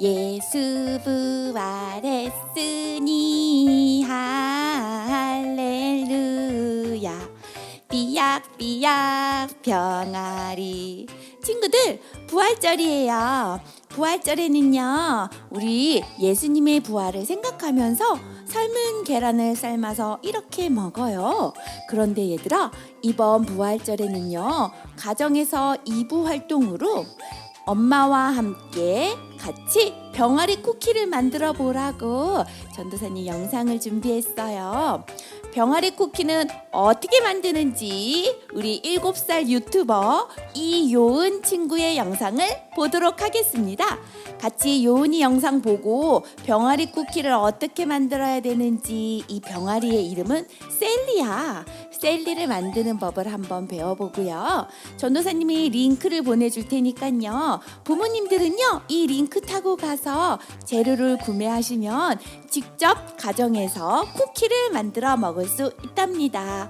예수 부활했으니 할렐루야. 삐약삐약 병아리. 친구들 부활절이에요. 부활절에는요 우리 예수님의 부활을 생각하면서 삶은 계란을 삶아서 이렇게 먹어요. 그런데 얘들아 이번 부활절에는요 가정에서 이부 활동으로 엄마와 함께 같이 병아리 쿠키를 만들어 보라고 전도사님 영상을 준비했어요. 병아리 쿠키는 어떻게 만드는지 우리 7살 유튜버 이요은 친구의 영상을 보도록 하겠습니다. 같이 요은이 영상 보고 병아리 쿠키를 어떻게 만들어야 되는지 이 병아리의 이름은 셀리야. 셀리를 만드는 법을 한번 배워보고요. 전도사님이 링크를 보내줄 테니까요. 부모님들은요, 이 링크 타고 가서 재료를 구매하시면 직접 가정에서 쿠키를 만들어 먹을 수 있답니다.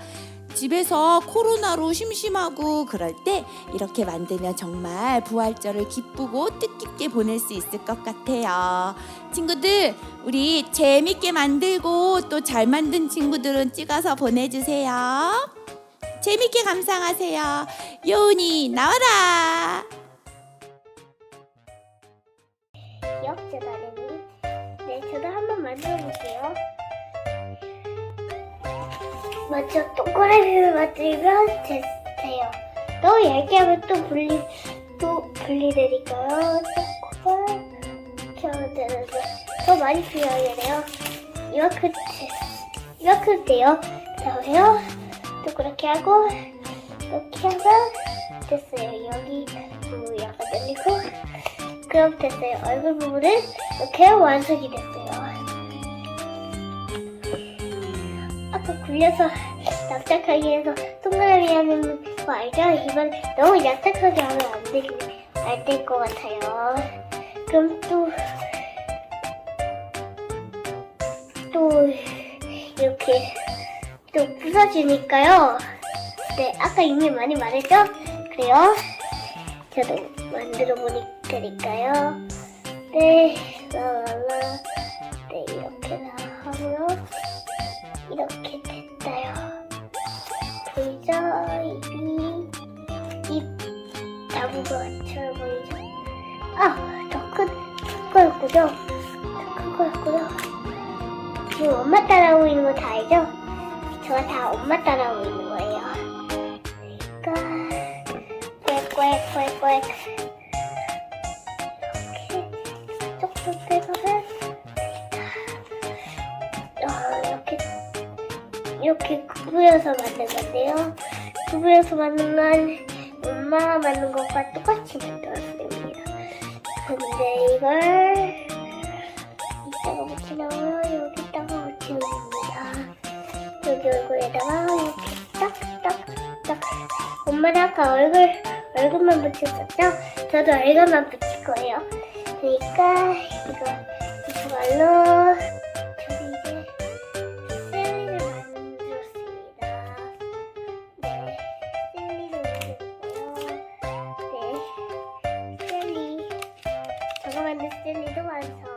집에서 코로나로 심심하고 그럴 때 이렇게 만들면 정말 부활절을 기쁘고 뜻깊게 보낼 수 있을 것 같아요. 친구들, 우리 재밌게 만들고 또 잘 만든 친구들은 찍어서 보내주세요. 재밌게 감상하세요. 요은이 나와라. 기억재단이니 네, 저도 한번 만들어 볼게요. 먼저 동그라미를 만들면 됐어요. 너무 얇게 하면 또 분리, 또 분리되니까요. 조금만 이렇게 되는데 더 많이 필요하게 돼요. 이만큼, 됐- 이만큼 돼요. 다음에요. 또 그렇게 하고, 이렇게 하면 됐어요. 여기 부 약간 늘리고, 그럼 됐어요. 얼굴 부분은 이렇게 완성이 됐어요. 아까 굴려서 납작하게 해서 동그라미 하는 거 알죠? 이번 너무 납작하게 하면 안 되긴 안될 것 같아요. 그럼 또, 또, 이렇게 또 부서지니까요. 네, 아까 이미 많이 말했죠? 그래요. 저도 만들어 보니까요. 네, 라라라. 네, 이렇게 다 하고요. 이렇게 됐어요. 보이죠? 입이, 입, 나무가 처럼 보이죠? 아, 더 큰, 큰 거였군요. 더큰 거였군요. 지금 엄마 따라오고 있는 거 다 알죠? 저가 다 엄마 따라오고 있는 거예요. 꽥꽥꽥꽥. 이렇게 쪽쪽 어, 이렇게 이렇게 구부려서 만든 건데요. 구부려서 만든 건 엄마가 만든 것과 똑같이 만들었습니다. 근데 이걸 이따가 붙이려면 여기다가 붙이는 겁니다. 여기 얼굴에다가 이렇게 딱딱딱 엄마는 아까 얼굴, 얼굴만 붙였었죠? 저도 얼굴만 붙일 거예요. 그러니까 이거 이걸로 저도 이제 셀리를 만들었습니다. 네, 셀리를 만들었어요. 네, 셀리. 저거 만든 셀리도 완성.